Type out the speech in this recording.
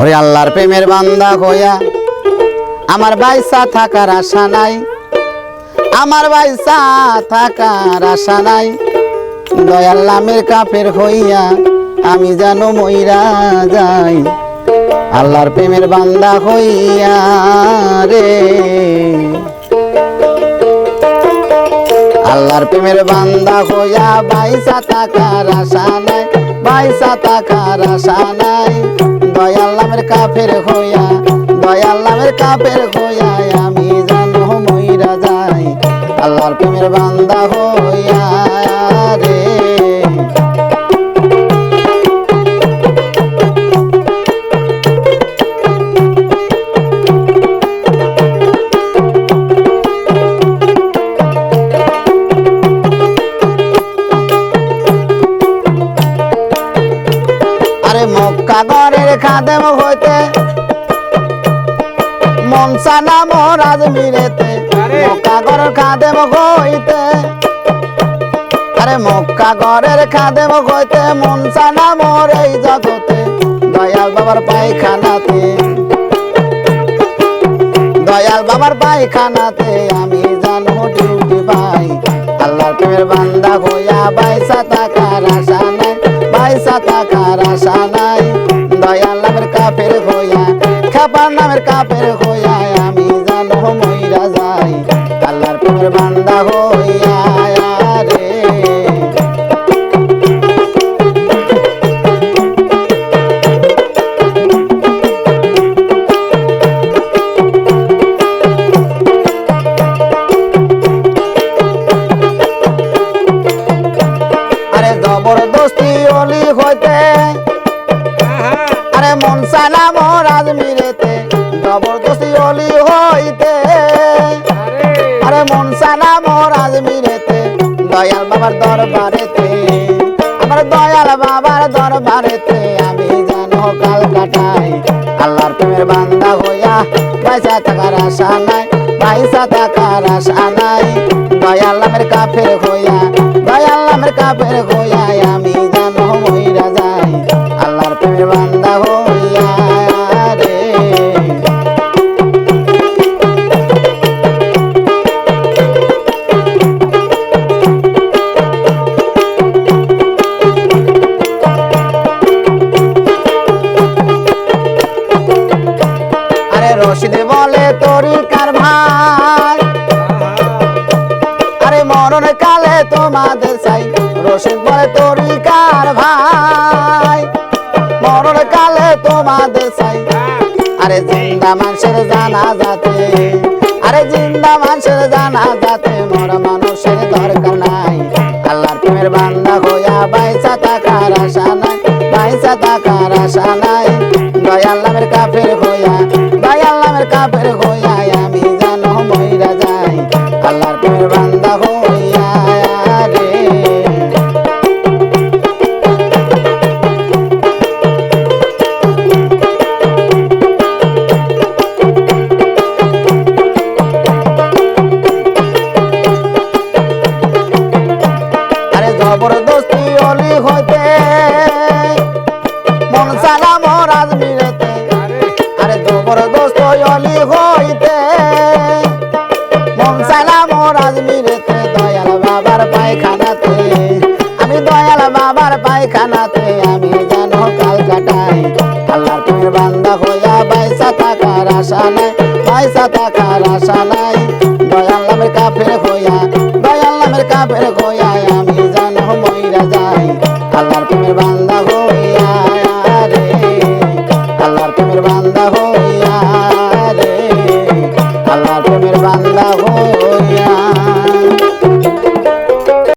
ওরে আল্লাহর প্রেমের বান্দা হইয়া আমার বাইসা থাকার আশা নাই। আমার বাইসা থাকার আশা নাই। দয়াল নামের কাফের হইয়া আমি যেন মইরা যাই। আল্লাহর প্রেমের বান্দা হইয়া রে। আল্লাহর প্রেমের বান্দা হইয়া বাইসা থাকার আশা নাই। বাইসা টাকার আশা নাই। দয়াল নামের কাফের হইয়া, দয়াল নামের কাফের হইয়া আমি জানো মইরা যাই। আল্লাহর প্রেমের বান্দা হইয়া মক্কা খাদেম হইতে। মনসানা মহারাজ মিরেতে আরে। মক্কা গরের খাদেম হইতে। আরে খাদেম হইতে মনসানা মোর এই জগতে। দয়াল বাবার পায়খানাতে। দয়াল বাবার পায়খানাতে আমি জানো ডিউটি পাই। আল্লাহর প্রেমের বান্দা হইয়া বাইসা টাকার আশা নাই বাইসা টাকার আশা নাই কাপের হইয়া, খাবার নামের কাপের হইয়া, আমি জানো মইরা যাই, আল্লাহর প্রেমের বান্দা হইয়া রে জবরদস্তি অলি হইতে মনসানা মহারাজ মিরেতে জবরদস্তি অলি হইতে। আরে। মনসানা মহারাজ মিরেতে দয়াল বাবার দরবারেতে। আমার দয়াল বাবার দরবারেতে আমি জানো কাল কাটাই। আল্লাহর প্রেমের বান্দা হইয়া পয়সা থাকার আশা নাই পয়সা থাকার আশা নাই। দয়াল নামের কাফের হইয়া দয়াল নামের কাফের হইয়া রশিদ বলে তরিকার ভাই? আরে মরণ কালে তোমাদের চাই রশিদ বলে তরিকার ভাই? মরণ কালে তোমাদের চাই। আরে জিন্দা মানুষের জানা যাতে আরে জিন্দা মানুষের জানা যাতে মরা মানুষের দরকার নাই। আল্লাহর প্রেমের বান্দা হইয়া বাইসা থাকার আশা নাই বাইসা থাকার আশা নাই। দয়াল নামের কাফের কাফের হইয়া আমি জানো মইরা যাই জবরদস্তি অলি হইতে মন সালা মহারাজ সালাম ও রাজমিরেতে দয়াল বাবার পায়খানাতে। আমি দয়াল বাবার পায়খানাতে, আমি যেন কাল কাটাই আল্লাহর তুমি বান্দা হইয়া বাইসা থাকার আশা নাই বাইসা থাকার আশা নাই। দয়াল নামের কাফের হইয়া, দয়াল নামের কাফের হইয়া আমি যেন মইরা যাই। আল্লাহর তুমি বান্দা হইয়া রে, আল্লাহর তুমি